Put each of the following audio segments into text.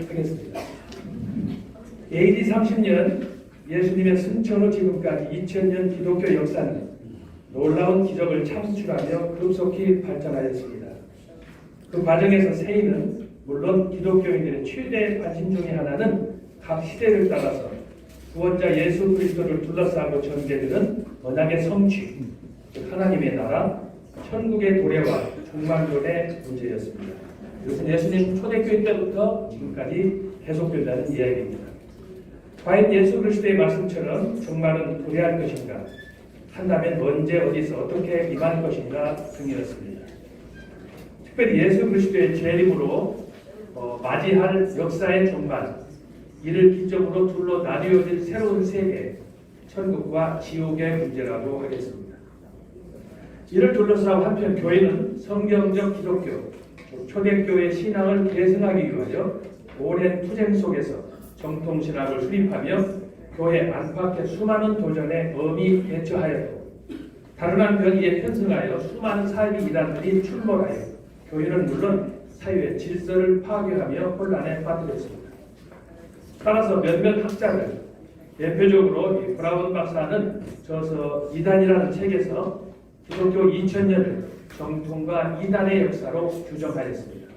하겠습니다. AD 30년 예수님의 승천 후 지금까지 2000년 기독교 역사는 놀라운 기적을 창출하며 급속히 발전하였습니다. 그 과정에서 세인은 물론 기독교인들의 최대 관심 중의 하나는 각 시대를 따라서 구원자 예수 그리스도를 둘러싸고 전개되는 언약의 성취, 즉 하나님의 나라, 천국의 도래와 종말론의 문제였습니다. 이것은 예수님 초대교회 때부터 지금까지 계속된다는 이야기입니다. 과연 예수 그리스도의 말씀처럼 종말은 도래할 것인가? 한다면 언제 어디서 어떻게 임할 것인가 등이었습니다. 특별히 예수 그리스도의 재림으로 어, 맞이할 역사의 종말, 이를 기점으로 둘로 나뉘어질 새로운 세계, 천국과 지옥의 문제라고 하겠습니다. 이를 둘러싸고 한편 교회는 성경적 기독교, 초대교회 신앙을 계승하기 위하여 오랜 투쟁 속에서 정통 신학을 수립하며 교회 안팎의 수많은 도전에 엄히 대처하였고 다른 한편 이에 편승하여 수많은 사이비 이단들이 출몰하여 교회는 물론 사회의 질서를 파괴하며 혼란에 빠뜨렸습니다. 따라서 몇몇 학자들, 대표적으로 이 브라운 박사는 저서 이단이라는 책에서 기독교 2000년을 정통과 이단의 역사로 규정하였습니다.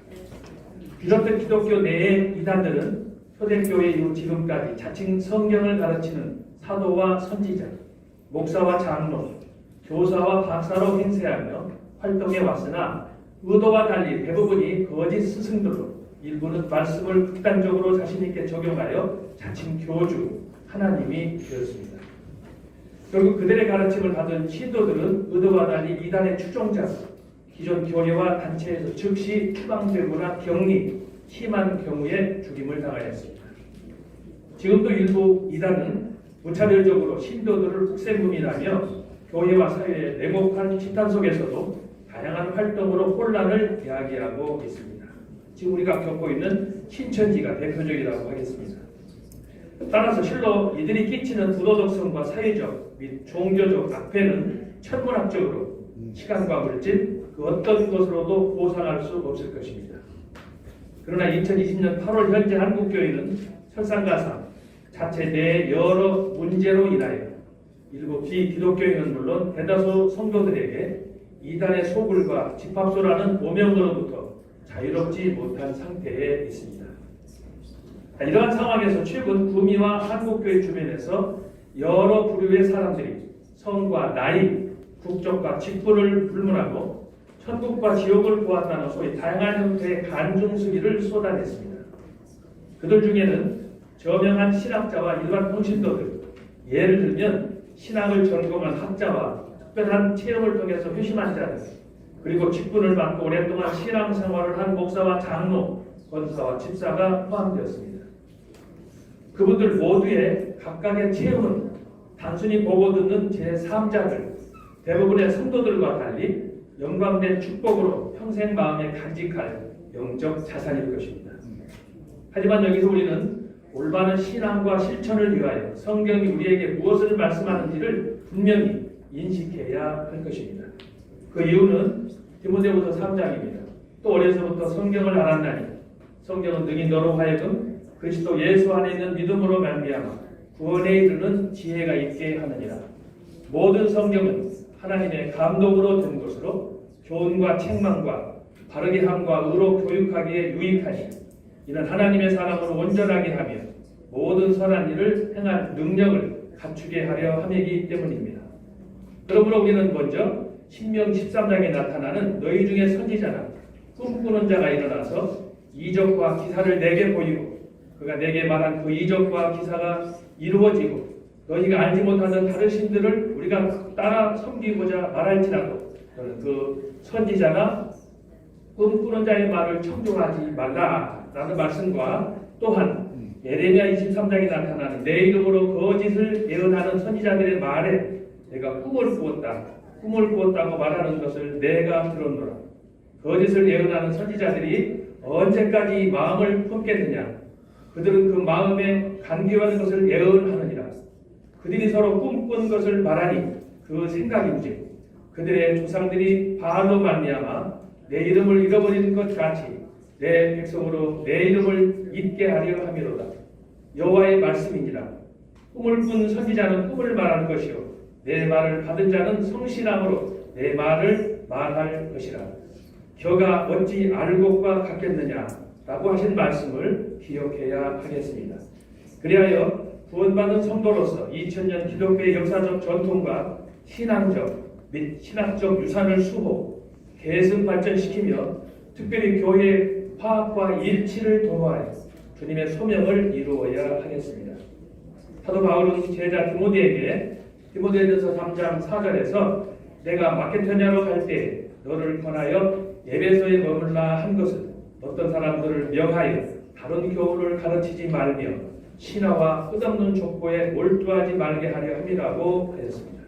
비롯된 기독교 내의 이단들은 초대교회 이후 지금까지 자칭 성경을 가르치는 사도와 선지자, 목사와 장로, 교사와 박사로 행세하며 활동해 왔으나 의도와 달리 대부분이 거짓 스승들로 일부는 말씀을 극단적으로 자신있게 적용하여 자칭 교주, 하나님이 되었습니다. 결국 그들의 가르침을 받은 신도들은 의도와 달리 이단의 추종자, 기존 교회와 단체에서 즉시 추방되거나 격리, 심한 경우에 죽임을 당하였습니다. 지금도 일부 이단은 무차별적으로 신도들을 국세문이라며 교회와 사회의 냉혹한 집단 속에서도 다양한 활동으로 혼란을 야기하고 있습니다. 지금 우리가 겪고 있는 신천지가 대표적이라고 하겠습니다. 따라서 실로 이들이 끼치는 부도덕성과 사회적 및 종교적 악폐는 천문학적으로 시간과 물질 그 어떤 것으로도 보상할 수 없을 것입니다. 그러나 2020년 8월 현재 한국교회는 설상가상 자체 내 여러 문제로 인하여 일부 비기독교인은 물론 대다수 성도들에게 이단의 소굴과 집합소라는 오명으로부터 자유롭지 못한 상태에 있습니다. 이러한 상황에서 최근 구미와 한국교회 주변에서 여러 부류의 사람들이 성과 나이, 국적과 직분을 불문하고 천국과 지옥을 보았다는 소위 다양한 형태의 간중수기를 쏟아냈습니다. 그들 중에는 저명한 신학자와 일반 통신도들, 예를 들면 신학을 전공한 학자와 특별한 체험을 통해서 회심한 자들, 그리고 직분을 받고 오랫동안 신앙 생활을 한 목사와 장로, 권사와 집사가 포함되었습니다. 그분들 모두의 각각의 체험은 단순히 보고 듣는 제3자들, 대부분의 성도들과 달리 영광된 축복으로 평생 마음에 간직할 영적 자산일 것입니다. 하지만 여기서 우리는 올바른 신앙과 실천을 위하여 성경이 우리에게 무엇을 말씀하는지를 분명히 인식해야 할 것입니다. 그 이유는 디모데후서 3장입니다. 또 어려서부터 성경을 알았나니 성경은 능히 너로 하여금 그리스도 예수 안에 있는 믿음으로 말미암아 구원에 이르는 지혜가 있게 하느니라. 모든 성경은 하나님의 감동으로 된 것으로 교훈과 책망과 바르게 함과 의로 교육하기에 유익하니 이는 하나님의 사람으로 온전하게 하며 모든 선한 일을 행할 능력을 갖추게 하려 함이기 때문입니다. 그러므로 우리는 먼저 신명 13장에 나타나는 너희 중에 선지자나 꿈꾸는 자가 일어나서 이적과 기사를 내게 보이고 그가 내게 말한 그 이적과 기사가 이루어지고 너희가 알지 못하는 다른 신들을 우리가 따라 섬기고자 말할지라도 너는 그 선지자나 꿈꾸는 자의 말을 청종하지 말라라는 말씀과 또한 예레미야 23장에 나타나는 내 이름으로 거짓을 예언하는 선지자들의 말에 내가 꿈을 꾸었다 꿈을 꾸었다고 말하는 것을 내가 들었노라. 거짓을 예언하는 선지자들이 언제까지 마음을 품게 되냐 그들은 그 마음에 간교하는 것을 예언하느니라 그들이 서로 꿈꾼 것을 말하니 그 생각인지 그들의 조상들이 바알로 말미암아 내 이름을 잃어버리는 것 같이 내 백성으로 내 이름을 잊게 하려 함이로다. 여호와의 말씀이니라. 꿈을 꾼 선지자는 꿈을 말하는 것이요 내 말을 받은 자는 성실함으로 내 말을 말할 것이라. 겨가 어찌 알곡과 같겠느냐 라고 하신 말씀을 기억해야 하겠습니다. 그리하여 구원받은 성도로서 2000년 기독교의 역사적 전통과 신앙적 및 신학적 유산을 수호, 계승 발전시키며 특별히 교회의 화합과 일치를 도모하여 주님의 소명을 이루어야 하겠습니다. 사도 바울은 제자 디모데에게 디모데전서 3장 4절에서 내가 마케도냐로 갈 때 너를 권하여 예배소에 머물라 한 것은 어떤 사람들을 명하여 다른 교훈을 가르치지 말며 신화와 끝없는 족보에 몰두하지 말게 하려 함이라고 하였습니다.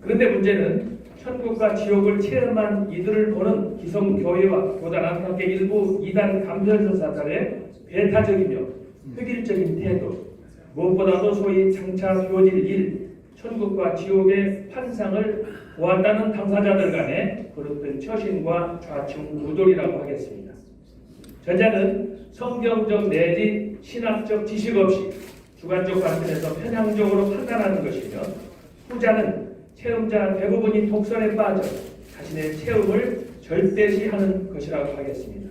그런데 문제는 천국과 지옥을 체험한 이들을 보는 기성교회와 교단한 학계 일부 이단 감별서사들의 배타적이며 획일적인 태도 무엇보다도 소위 장차 주어질 일 천국과 지옥의 환상을 보았다는 당사자들 간의 그릇된 처신과 좌충 우돌이라고 하겠습니다. 전자는 성경적 내지 신학적 지식 없이 주관적 관점에서 편향적으로 판단하는 것이며 후자는 체험자 대부분이 독선에 빠져 자신의 체험을 절대시하는 것이라고 하겠습니다.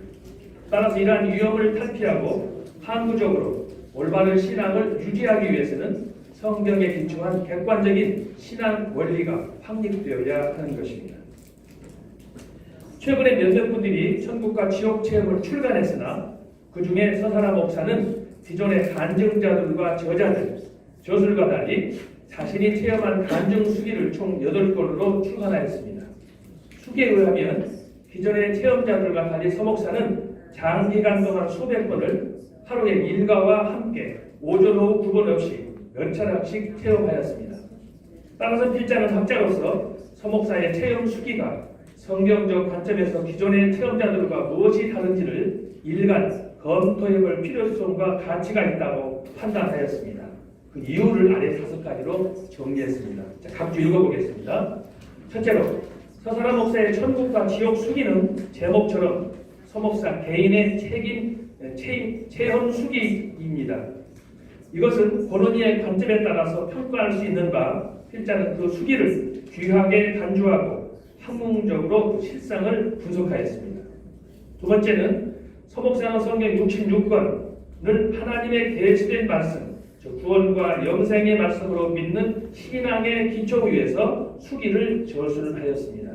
따라서 이러한 위험을 탈피하고 항구적으로 올바른 신앙을 유지하기 위해서는 성경에 기초한 객관적인 신앙 원리가 확립되어야 하는 것입니다. 최근에 몇몇 분들이 천국과 지옥 체험을 출간했으나 그 중에 서사라 목사는 기존의 간증자들과 저자들, 저술과 달리 자신이 체험한 간증 수기를 총 8건으로 출간하였습니다. 수기에 의하면 기존의 체험자들과 달리 서목사는 장기간 동안 수백 번을 하루에 일과와 함께 오전 오후 구분 없이 몇 차례씩 체험하였습니다. 따라서 필자는 학자로서 서목사의 체험 수기가 성경적 관점에서 기존의 체험자들과 무엇이 다른지를 일간 검토해볼 필요성과 가치가 있다고 판단하였습니다. 그 이유를 아래 다섯 가지로 정리했습니다. 자, 각주 읽어보겠습니다. 첫째로 서사라 목사의 천국과 지옥 수기는 제목처럼 서목사 개인의 책임 체, 체험 수기입니다. 이것은 본원의 관점에 따라서 평가할 수 있는 바 필자는 그 수기를 귀하게 간주하고 학문적으로 실상을 분석하였습니다. 두 번째는 서목상어 성경 66권을 하나님의 계시된 말씀, 즉 구원과 영생의 말씀으로 믿는 신앙의 기초 위에서 수기를 저술하였습니다.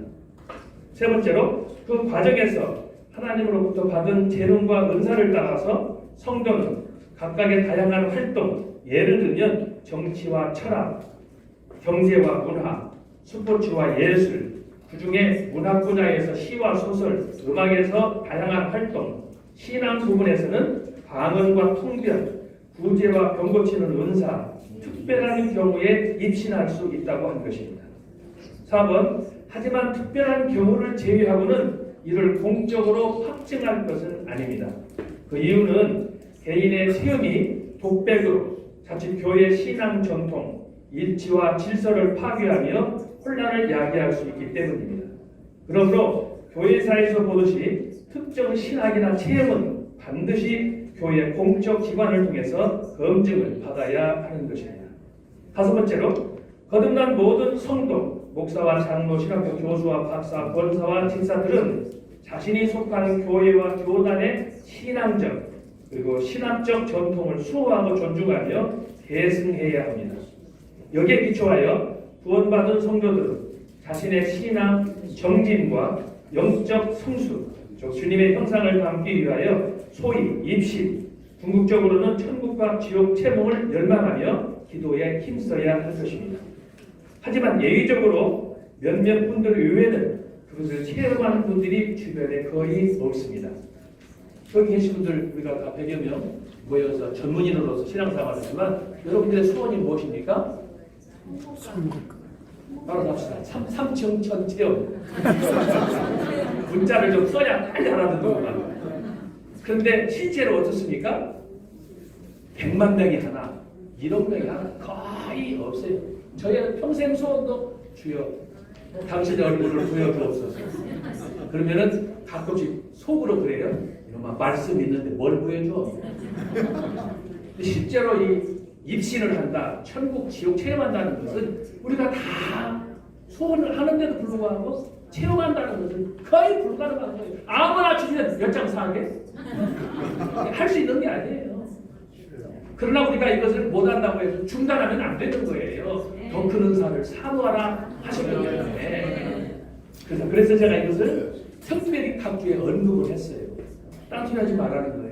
세 번째로 그 과정에서 하나님으로부터 받은 재능과 은사를 따라서 성도는 각각의 다양한 활동, 예를 들면 정치와 철학, 경제와 문화, 스포츠와 예술, 그 중에 문학 분야에서 시와 소설, 음악에서 다양한 활동, 신앙 부분에서는 방언과 통변, 구제와 병 고치는 은사, 특별한 경우에 입신할 수 있다고 한 것입니다. 4번 하지만 특별한 경우를 제외하고는 이를 공적으로 확증할 것은 아닙니다. 그 이유는 개인의 체험이 독백으로 자칫 교회 신앙 전통, 일치와 질서를 파괴하며 혼란을 야기할 수 있기 때문입니다. 그러므로 교회사에서 보듯이 특정 신학이나 체험은 반드시 교회 공적 기관을 통해서 검증을 받아야 하는 것입니다. 다섯 번째로 거듭난 모든 성도, 목사와 장로, 신학교 교수와 박사, 권사와 집사들은 자신이 속하는 교회와 교단의 신앙적 그리고 신학적 전통을 수호하고 존중하며 계승해야 합니다. 여기에 기초하여 구원받은 성도들은 자신의 신앙 정진과 영적 성수, 즉 주님의 형상을 담기 위하여 소위 입신, 궁극적으로는 천국과 지옥 체험을 열망하며 기도에 힘써야 할 것입니다. 하지만 예의적으로 몇몇 분들 외에는 그것을 체험하는 분들이 주변에 거의 없습니다. 여기 계신 분들 우리가 다 100여 명 모여서 전문인으로서 신앙생활을 하지만 여러분들의 소원이 무엇입니까? 바로 갑시다. 삼, 삼층천 체험. 문자를 좀 써야 빨리 알아듣는구나. 그런데 실제로 어떻습니까? 100만 명이 하나, 1억 명이 하나 거의 없어요. 저희는 평생 소원도 주여 당신의 얼굴을 보여주옵소서. 그러면은 가끔씩 속으로 그래요. 이놈아 말씀 있는데 뭘 보여줘? 실제로 이 입신을 한다, 천국, 지옥 체험한다는 것은 우리가 다 소원을 하는데도 불구하고 체험한다는 것은 거의 불가능한 거예요. 아무나 주시는 몇장 사게 할 수 있는 게 아니에요. 그러나 우리가 이것을 못한다고 해서 중단하면 안 되는 거예요. 더 큰 은사를 사모하라 하셨기 때문에. 그래서, 그래서 제가 이것을 특별히 각주에 언급을 했어요. 딴소리 하지 말라는 거예요.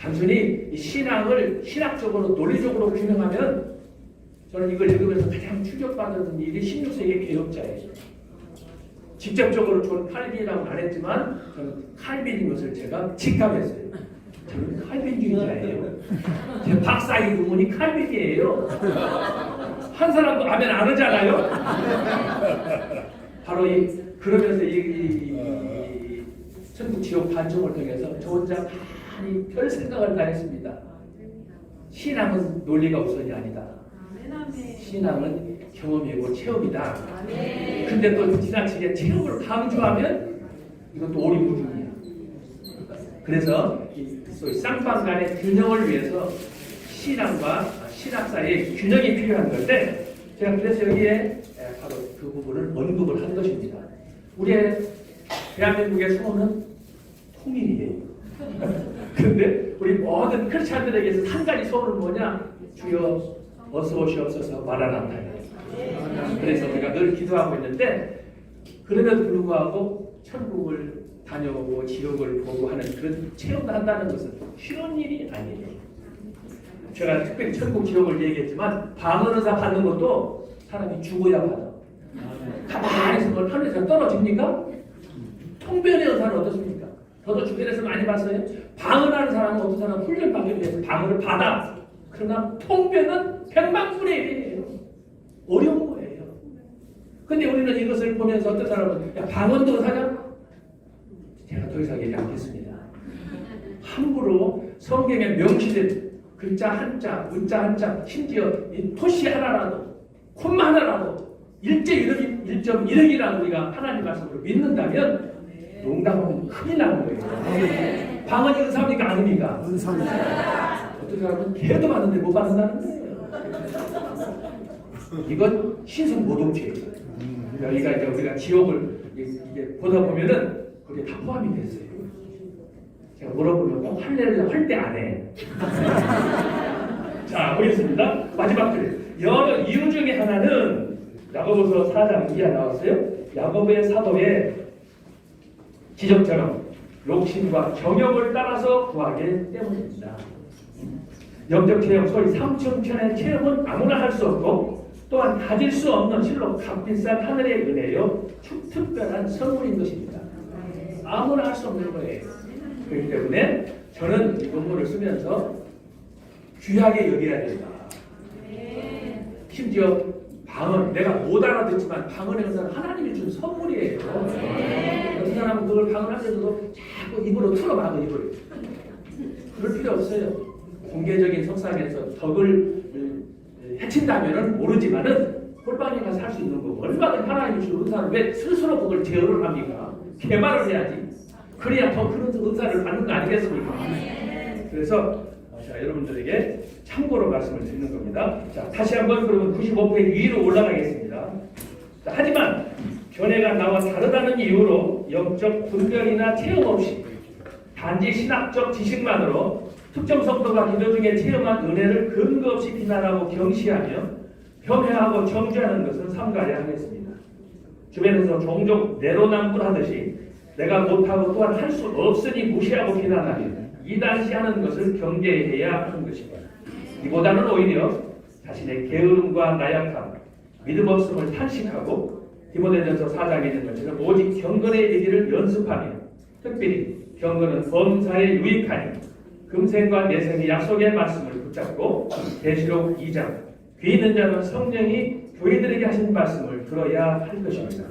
단순히 이 신앙을 신학적으로 논리적으로 규명하면 저는 이걸 읽으면서 가장 충격받은 일이 16세기 개혁자예요. 직접적으로 저는 칼빈이라고 안 했지만 저는 칼빈인 것을 제가 직감했어요. 저는 칼빈주의자예요. 제 박사의 부모님 칼빈이에요. 한 사람도 아멘 안 하잖아요. 바로 이 그러면서 이, 이, 이 천국 지옥 반정을 통해서 저 혼자 많이 별 생각을 다 했습니다. 신앙은 논리가 우선이 아니다. 신앙은 경험이고 체험이다. 근데 또 지나치게 체험을 강조하면 이것도 오리무중이야. 그래서 쌍방 간의 균형을 위해서 신앙과 신학 사이의 균형이 필요한 건데 제가 그래서 여기에 바로 그 부분을 언급을 한 것입니다. 우리의 대한민국의 소원은 통일이에요. 근데 우리 모든 크리스찬들에게서 한 가지 소원은 뭐냐? 주여 어서 오시옵소서 마라나타요. 그래서 우리가 늘 기도하고 있는데 그럼에도 불구하고 천국을 다녀오고 지옥을 보고 하는 그런 체험을 한다는 것은 쉬운 일이 아니에요. 제가 특별히 천국 지옥을 얘기했지만 방언의사 받는 것도 사람이 죽어야 받아. 가만히 있으면 뭐 하늘에서 떨어집니까? 통변의 의사는 어떻습니까? 저도 주변에서 많이 봤어요. 방언하는 사람은 어떤 사람은 훈련 받기 위해서 방언을 받아. 그러나 통변은 백만분의 일이에요. 어려운 거예요. 근데 우리는 이것을 보면서 어떤 사람은 야, 방언도 사냐? 제가 더 이상 얘기 않겠습니다. 함부로 성경에 명시된 글자 한자, 문자 한자, 심지어 이 토시 하나라도, 콤마 하나라도 1.1억이라고 우리가 하나님 말씀으로 믿는다면 농담하면 큰일 나는 거예요. 방언이 은사입니까? 아닙니까? 은사입니다. 어떤 사람은 개도 받는데 못 받는다는 거예요. 이건 신성 모독죄예요. 여기가 이제 우리가 지옥을 이게 보다 보면은 그게 다 포함이 됐어요. 제가 물어보면 꼭 할래를 할 때 안 해. 자, 보겠습니다. 마지막 줄. 여러 이유 중에 하나는 야고보서 4장 2에 나왔어요. 야고보의 사도의 지적처럼 욕심과 정욕을 따라서 구하기 때문입니다. 영적 체험, 소위 삼천편의 체험은 아무나 할 수 없고 또한 가질 수 없는 실로 값비싼 하늘의 은혜요 특- 특별한 선물인 것입니다. 아무나 할 수 없는 거예요. 그렇기 때문에 저는 이 본문을 쓰면서 귀하게 여겨야 된다. 심지어 방언, 내가 못 알아듣지만 방언의 은사는 하나님이 준 선물이에요. 어떤 사람은 그걸 방언하면서도 자꾸 입으로 틀어막어 입을. 그럴 필요 없어요. 공개적인 석상에서 덕을 음, 해친다면은 모르지만은 홀방에 가서 할 수 있는 거고 얼마든 하나님이 준 은사를 왜 스스로 그걸 제어를 합니까? 개발을 해야지. 그래야 더큰 은사를 받는 거 아니겠습니까? 그래서 여러분들에게 참고로 말씀을 드리는 겁니다. 자, 다시 한번 그러면 95페이지 위로 올라가겠습니다. 자, 하지만 견해가 나와 다르다는 이유로 영적 분별이나 체험 없이 단지 신학적 지식만으로 특정 성도가 기도 중에 체험한 은혜를 근거 없이 비난하고 경시하며 폄훼하고 정죄하는 것은 삼가야 하겠습니다. 주변에서 종종 내로남불하듯이 내가 못하고 또한 할 수 없으니 무시하고 비난하며 이단시하는 것을 경계해야 하는 것입니다. 이보다는 오히려 자신의 게으름과 나약함, 믿음 없음을 탄식하고 디모데전서 4장에 있는 것처럼 오직 경건의 얘기를 연습하며 특별히 경건은 범사에 유익하니 금생과 내생의 약속의 말씀을 붙잡고 계시록 2장 귀 있는 자는 성령이 교회들에게 하신 말씀을 들어야 할 것입니다.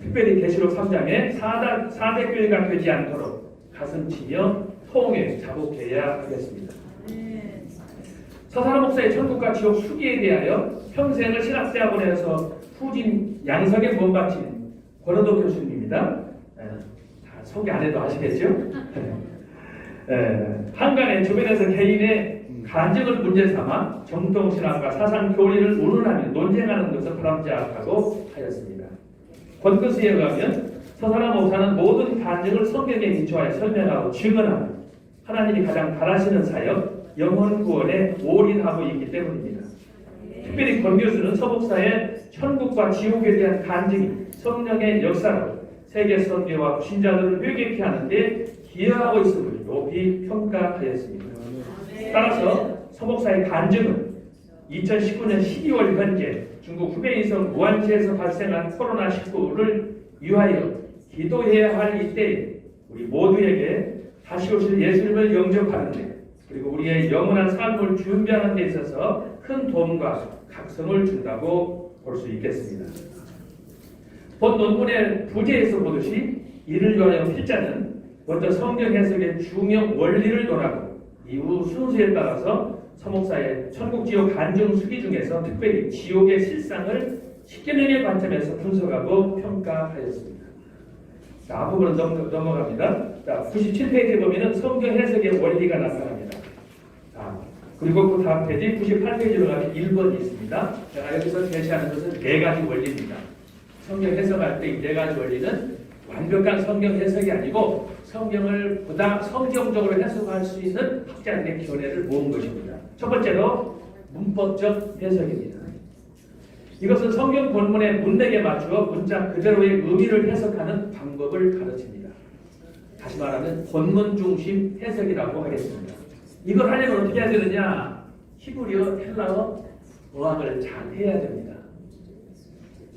특별히 계시록 3장에 사대, 사대 교회가 되지 않도록 가슴치며 통에 자복해야 하겠습니다. 서사람 목사의 천국과 지옥 수기에 대하여 평생을 신학대학원에서 후진 양성에 몸바친 권호도 교수님입니다. 에, 다 소개 안 해도 아시겠죠? 에, 한간에 주변에서 개인의 간증을 문제 삼아 정통신앙과 사상 교리를 운운하며 논쟁하는 것을 바람직하고 하였습니다. 권크스에 의하면 서사람 목사는 모든 간증을 성경에 기초하여 설명하고 증언하며 하나님이 가장 바라시는 사역, 영혼 구원에 올인하고 있기 때문입니다. 특별히 권 교수는 서복사의 천국과 지옥에 대한 간증이 성령의 역사로 세계 선교와 신자들을 회개케 하는데 기여하고 있음을 높이 평가하였습니다. 따라서 서복사의 간증은 2019년 12월 현재 중국 후베이성 무안시에서 발생한 코로나19를 위하여 기도해야 할 이때 우리 모두에게 다시 오실 예수님을 영접하는데 그리고 우리의 영원한 삶을 준비하는 데 있어서 큰 도움과 각성을 준다고 볼 수 있겠습니다. 본 논문의 부제에서 보듯이 이를 위하여 필자는 먼저 성경 해석의 중요 원리를 논하고 이후 순수에 따라서 서목사의 천국 지옥 간증 수기 중에서 특별히 지옥의 실상을 십계명의 관점에서 분석하고 평가하였습니다. 자, 앞부분은 넘, 넘어갑니다. 자, 97페이지에 보면은 성경 해석의 원리가 나타납니다. 자, 그리고 그 다음 페이지 98페이지로 가면 1번이 있습니다. 제가 여기서 제시하는 것은 네 가지 원리입니다. 성경 해석할 때 이 네 가지 원리는 완벽한 성경 해석이 아니고 성경을 보다 성경적으로 해석할 수 있는 학자들의 견해를 모은 것입니다. 첫 번째로 문법적 해석입니다. 이것은 성경 본문의 문맥에 맞추어 문자 그대로의 의미를 해석하는 방법을 가르칩니다. 다시 말하면 본문 중심 해석이라고 하겠습니다. 이걸 하려면 어떻게 해야 되느냐? 히브리어, 헬라어 어학을 잘 해야 됩니다.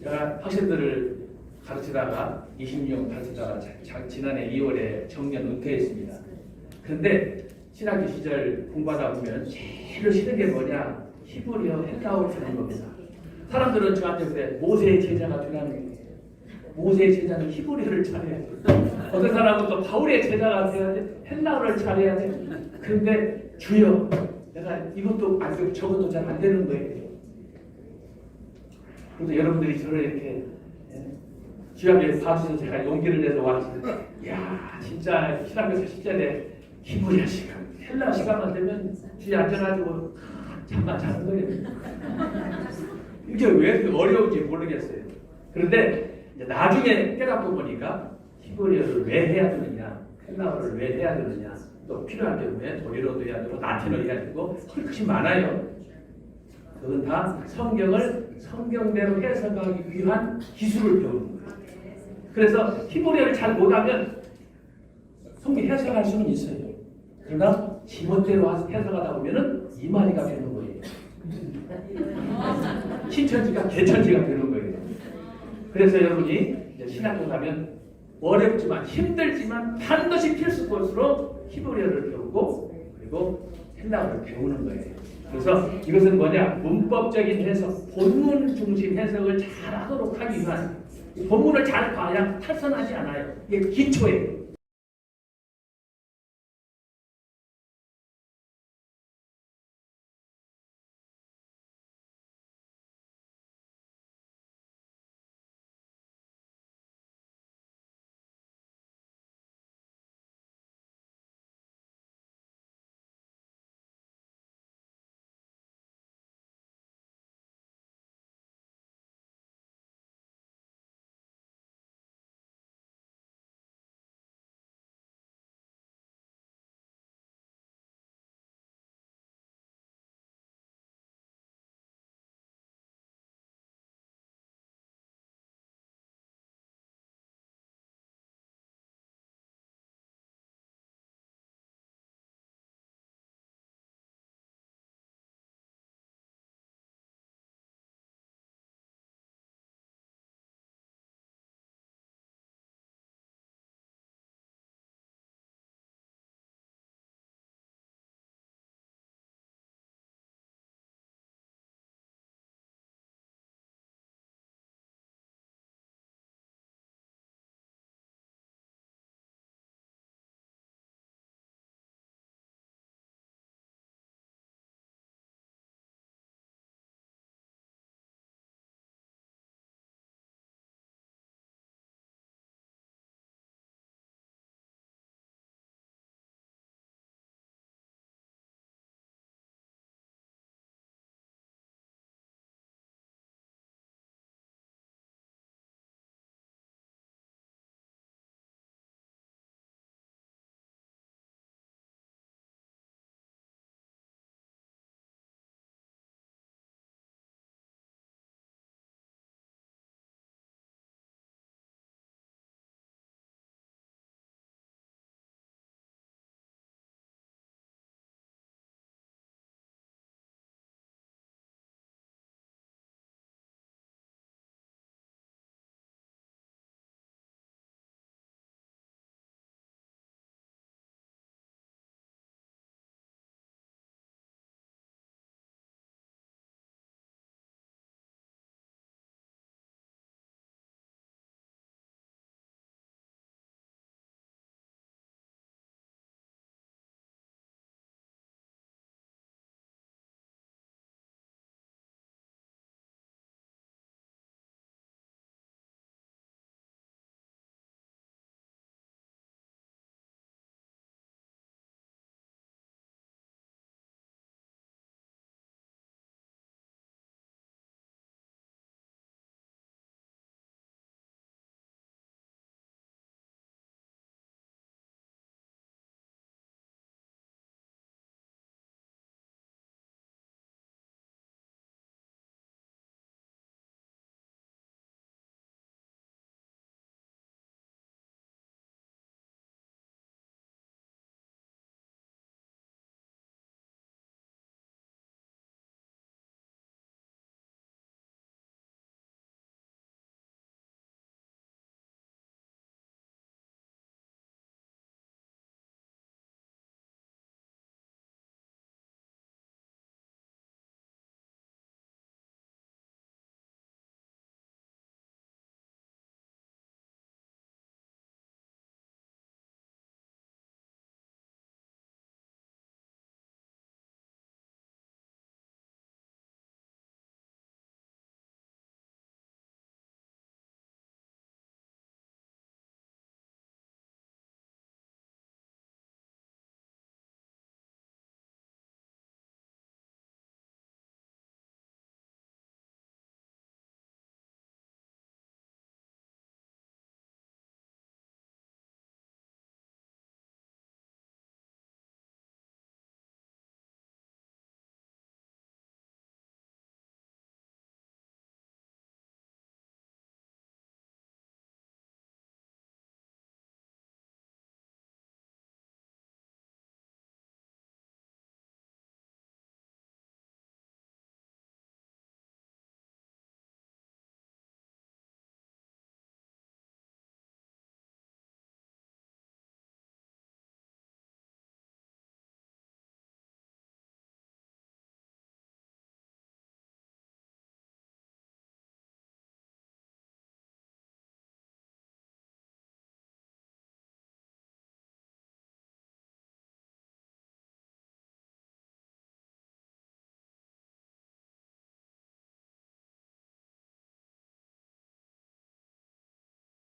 제가 학생들을 가르치다가 20년 가르치다가 자- 자- 지난해 2월에 정년 은퇴했습니다. 그런데 신학교 시절 공부하다 보면 제일 싫은 게 뭐냐? 히브리어, 헬라어를 하는 겁니다. 사람들은 저한테 그래 모세의 제자가 되라는 거예요. 모세의 제자는 히브리어를 잘해야 돼. 어떤 사람은 또 바울의 제자가 돼야 돼. 헬라어를 잘해야 돼. 그런데 주여, 내가 이것도 안 되고 저것도 잘 안 되는 거예요. 그래서 여러분들이 저를 이렇게 예, 주 앞에 봐주셔서 제가 용기를 내서 왔습니다. 이야, 진짜 신학교 40년에 히브리어 시간, 헬라 시간만 되면 뒤에 앉아가지고 잠깐 자는 거예요. 이게 왜 어려운지 모르겠어요. 그런데 나중에 깨닫고 보니까 히브리어를 왜 해야 되느냐, 헬라어를 왜 해야 되느냐, 또 필요한 경우에 도리어도 해야 되고 라틴어 해야 되고 할 것이 많아요. 그건 다 성경을 성경대로 해석하기 위한 기술을 배우는 거예요. 그래서 히브리어를 잘 못하면 성경 해석할 수는 있어요. 그러나 지멋대로 해석하다 보면은 이만희가 되는 거예요. 신천지가 개천지가 되는 거예요. 그래서 여러분이 신학교 가면 어렵지만 힘들지만 반드시 필수 코스로 히브리어를 배우고 그리고 헬라어를 배우는 거예요. 그래서 이것은 뭐냐 문법적인 해석, 본문 중심 해석을 잘 하도록 하기 위한 이 본문을 잘 봐야 탈선하지 않아요. 이게 기초예요.